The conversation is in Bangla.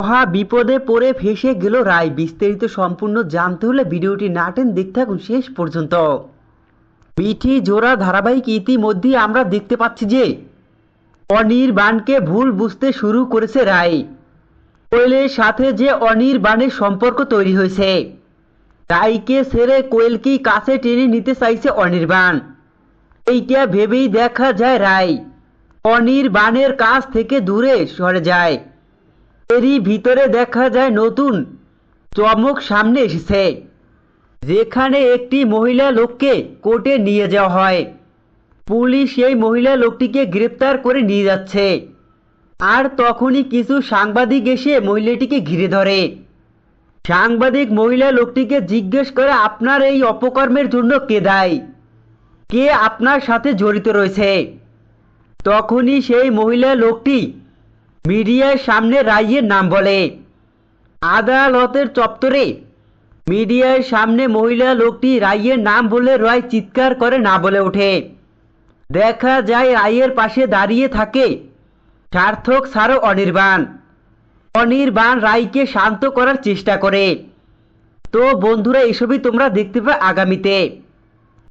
মহা বিপদে পড়ে ফেসে গেল রায়। বিস্তারিত সম্পূর্ণ জানতে হলে ভিডিওটি নাটেন দেখতে থাকুন শেষ পর্যন্ত। মিঠি জোড়া ধারাবাহিক ইতিমধ্যেই আমরা দেখতে পাচ্ছি যে, অনির্বাণকে ভুল বুঝতে শুরু করেছে রায়। কোয়েলের সাথে যে অনির্বাণের সম্পর্ক তৈরি হয়েছে, রায়কে ছেড়ে কোয়েলকে কাছে টেনে নিতে চাইছে অনির্বাণ। এইটা ভেবেই দেখা যায় রায়, অনির্বাণের কাছ থেকে দূরে সরে যায়। এরই ভিতরে দেখা যায় নতুন চমক সামনে এসেছে, যেখানে একটি মহিলা লোককে কোর্টে নিয়ে যাওয়া হয়। পুলিশ এই মহিলা লোকটিকে গ্রেপ্তার করে নিয়ে যাচ্ছে। আর তখনই কিছু সাংবাদিক এসে মহিলাটিকে ঘিরে ধরে। সাংবাদিক মহিলা লোকটিকে জিজ্ঞেস করে, আপনার এই অপকর্মের জন্য কে দায়ী? কে আপনার সাথে জড়িত রয়েছে? তখনই সেই মহিলা লোকটি মিডিয়ার সামনে রায়ের নাম বলে। আদালতের চত্বরে। মিডিয়ার সামনে মহিলা লোকটি রায়ের নাম বলে রায় চিৎকার করে না বলে ওঠে। দেখা যায় রায়ের পাশে দাঁড়িয়ে থাকে সার্থক ছাড়ো অনির্বাণ। অনির্বাণ রায়কে শান্ত করার চেষ্টা করে। তো বন্ধুরা, এসবই তোমরা দেখতে পাবে আগামীতে।